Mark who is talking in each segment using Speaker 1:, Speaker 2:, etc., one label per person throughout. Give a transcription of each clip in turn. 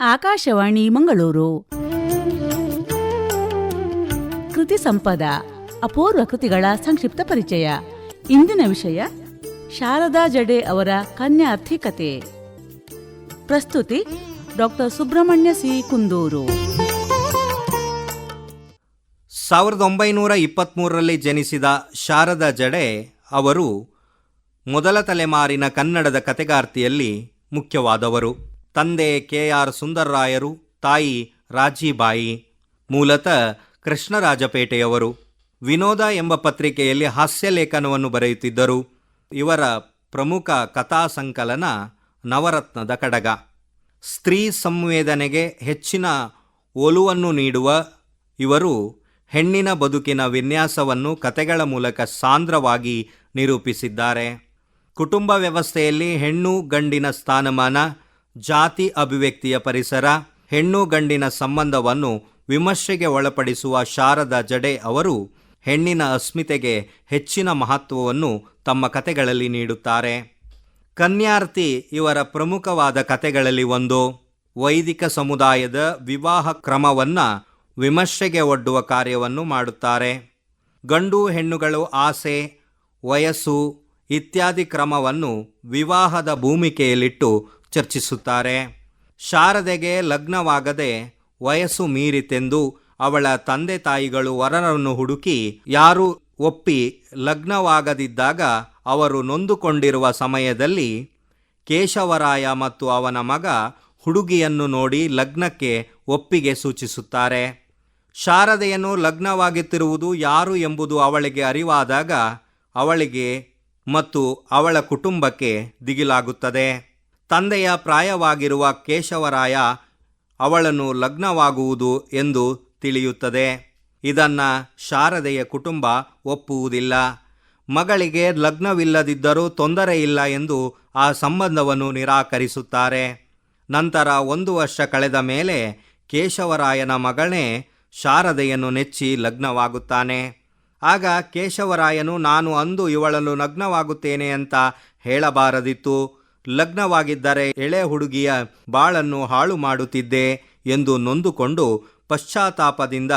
Speaker 1: ಆಕಾಶವಾಣಿ ಮಂಗಳೂರು. ಕೃತಿ ಸಂಪದ, ಅಪೂರ್ವ ಕೃತಿಗಳ ಸಂಕ್ಷಿಪ್ತ ಪರಿಚಯ. ಇಂದಿನ ವಿಷಯ, ಶಾರದಾ ಜಡೆ ಅವರ ಕನ್ಯಾರ್ಥಿಕತೆ ಪ್ರಸ್ತುತಿ, ಡಾಕ್ಟರ್ ಸುಬ್ರಹ್ಮಣ್ಯ ಸಿ. ಕುಂದೂರು.
Speaker 2: ಸಾವಿರದ ಒಂಬೈನೂರ ಇಪ್ಪತ್ತ್ಮೂರರಲ್ಲಿ ಜನಿಸಿದ ಶಾರದಾ ಜಡೆ ಅವರು ಮೊದಲ ತಲೆಮಾರಿನ ಕನ್ನಡದ ಕತೆಗಾರ್ತಿಯಲ್ಲಿ ಮುಖ್ಯವಾದವರು. ತಂದೆ ಕೆ ಆರ್ ಸುಂದರ್ರಾಯರು, ತಾಯಿ ರಾಜೀಬಾಯಿ, ಮೂಲತಃ ಕೃಷ್ಣರಾಜಪೇಟೆಯವರು. ವಿನೋದ ಎಂಬ ಪತ್ರಿಕೆಯಲ್ಲಿ ಹಾಸ್ಯ ಲೇಖನವನ್ನು ಬರೆಯುತ್ತಿದ್ದರು. ಇವರ ಪ್ರಮುಖ ಕಥಾ ಸಂಕಲನ ನವರತ್ನದ ಕಡಗ. ಸ್ತ್ರೀ ಸಂವೇದನೆಗೆ ಹೆಚ್ಚಿನ ಒಲುವನ್ನು ನೀಡುವ ಇವರು ಹೆಣ್ಣಿನ ಬದುಕಿನ ವಿನ್ಯಾಸವನ್ನು ಕತೆಗಳ ಮೂಲಕ ಸಾಂದ್ರವಾಗಿ ನಿರೂಪಿಸಿದ್ದಾರೆ. ಕುಟುಂಬ ವ್ಯವಸ್ಥೆಯಲ್ಲಿ ಹೆಣ್ಣು ಗಂಡಿನ ಸ್ಥಾನಮಾನ ಜಾತಿ ಅಭಿವ್ಯಕ್ತಿಯ ಪರಿಸರ, ಹೆಣ್ಣು ಗಂಡಿನ ಸಂಬಂಧವನ್ನು ವಿಮರ್ಶೆಗೆ ಒಳಪಡಿಸುವ ಶಾರದಾ ಜಡೆ ಅವರು ಹೆಣ್ಣಿನ ಅಸ್ಮಿತೆಗೆ ಹೆಚ್ಚಿನ ಮಹತ್ವವನ್ನು ತಮ್ಮ ಕತೆಗಳಲ್ಲಿ ನೀಡುತ್ತಾರೆ. ಕನ್ಯಾರ್ತಿ ಇವರ ಪ್ರಮುಖವಾದ ಕತೆಗಳಲ್ಲಿ ಒಂದು. ವೈದಿಕ ಸಮುದಾಯದ ವಿವಾಹ ಕ್ರಮವನ್ನು ವಿಮರ್ಶೆಗೆ ಒಡ್ಡುವ ಕಾರ್ಯವನ್ನು ಮಾಡುತ್ತಾರೆ. ಗಂಡು ಹೆಣ್ಣುಗಳು ಆಸೆ, ವಯಸ್ಸು ಇತ್ಯಾದಿ ಕ್ರಮವನ್ನು ವಿವಾಹದ ಭೂಮಿಕೆಯಲ್ಲಿಟ್ಟು ಚರ್ಚಿಸುತ್ತಾರೆ. ಶಾರದೆಗೆ ಲಗ್ನವಾಗದೆ ವಯಸ್ಸು ಮೀರಿತೆಂದು ಅವಳ ತಂದೆ ತಾಯಿಗಳು ವರನನ್ನು ಹುಡುಕಿ ಯಾರು ಒಪ್ಪಿ ಲಗ್ನವಾಗದಿದ್ದಾಗ ಅವರು ನೊಂದುಕೊಂಡಿರುವ ಸಮಯದಲ್ಲಿ ಕೇಶವರಾಯ ಮತ್ತು ಅವನ ಮಗ ಹುಡುಗಿಯನ್ನು ನೋಡಿ ಲಗ್ನಕ್ಕೆ ಒಪ್ಪಿಗೆ ಸೂಚಿಸುತ್ತಾರೆ. ಶಾರದೆಯನ್ನು ಲಗ್ನವಾಗುತ್ತಿರುವುದು ಯಾರು ಎಂಬುದು ಅವಳಿಗೆ ಅರಿವಾದಾಗ ಅವಳಿಗೆ ಮತ್ತು ಅವಳ ಕುಟುಂಬಕ್ಕೆ ದಿಗಿಲಾಗುತ್ತದೆ. ತಂದೆಯ ಪ್ರಾಯವಾಗಿರುವ ಕೇಶವರಾಯ ಅವಳನ್ನು ಲಗ್ನವಾಗುವುದು ಎಂದು ತಿಳಿಯುತ್ತದೆ. ಇದನ್ನು ಶಾರದೆಯ ಕುಟುಂಬ ಒಪ್ಪುವುದಿಲ್ಲ. ಮಗಳಿಗೆ ಲಗ್ನವಿಲ್ಲದಿದ್ದರೂ ತೊಂದರೆ ಇಲ್ಲ ಎಂದು ಆ ಸಂಬಂಧವನ್ನು ನಿರಾಕರಿಸುತ್ತಾರೆ. ನಂತರ ಒಂದು ವರ್ಷ ಕಳೆದ ಮೇಲೆ ಕೇಶವರಾಯನ ಮಗಳೇ ಶಾರದೆಯನ್ನು ನೆಚ್ಚಿ ಲಗ್ನವಾಗುತ್ತಾನೆ. ಆಗ ಕೇಶವರಾಯನು, ನಾನು ಅಂದು ಇವಳನ್ನು ಲಗ್ನವಾಗುತ್ತೇನೆ ಅಂತ ಹೇಳಬಾರದಿತ್ತು. ಲಗ್ನವಾಗಿದ್ದರೆ ಎಳೆ ಹುಡುಗಿಯ ಬಾಳನ್ನು ಹಾಳು ಮಾಡುತ್ತಿದ್ದೆ ಎಂದು ನೊಂದುಕೊಂಡು ಪಶ್ಚಾತ್ತಾಪದಿಂದ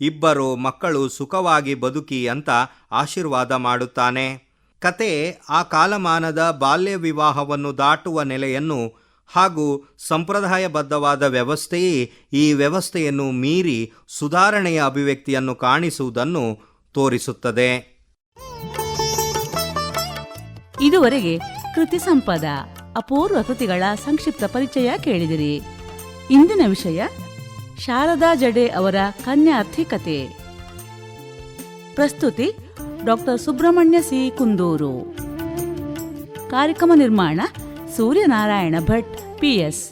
Speaker 2: ಇಬ್ಬರು ಮಕ್ಕಳು ಸುಖವಾಗಿ ಬದುಕಿ ಅಂತ ಆಶೀರ್ವಾದ ಮಾಡುತ್ತಾನೆ. ಕತೆ ಆ ಕಾಲಮಾನದ ಬಾಲ್ಯ ವಿವಾಹವನ್ನು ದಾಟುವ ನೆಲೆಯನ್ನು ಹಾಗೂ ಸಂಪ್ರದಾಯಬದ್ಧವಾದ ವ್ಯವಸ್ಥೆಯೇ ಈ ವ್ಯವಸ್ಥೆಯನ್ನು ಮೀರಿ ಸುಧಾರಣೆಯ ಅಭಿವ್ಯಕ್ತಿಯನ್ನು ಕಾಣಿಸುವುದನ್ನು ತೋರಿಸುತ್ತದೆ.
Speaker 1: ಇದುವರೆಗೆ ಕೃತಿ ಸಂಪದ, ಅಪೂರ್ವ ಕೃತಿಗಳ ಸಂಕ್ಷಿಪ್ತ ಪರಿಚಯ ಕೇಳಿದಿರಿ. ಇಂದಿನ ವಿಷಯ, ಶಾರದಾ ಜಡೆ ಅವರ ಕನ್ಯಾರ್ಥಿ ಕತೆ ಪ್ರಸ್ತುತಿ ಡಾಕ್ಟರ್ ಸುಬ್ರಹ್ಮಣ್ಯ ಸಿ. ಕುಂದೂರು. ಕಾರ್ಯಕ್ರಮ ನಿರ್ಮಾಣ, ಸೂರ್ಯನಾರಾಯಣ ಭಟ್ ಪಿಎಸ್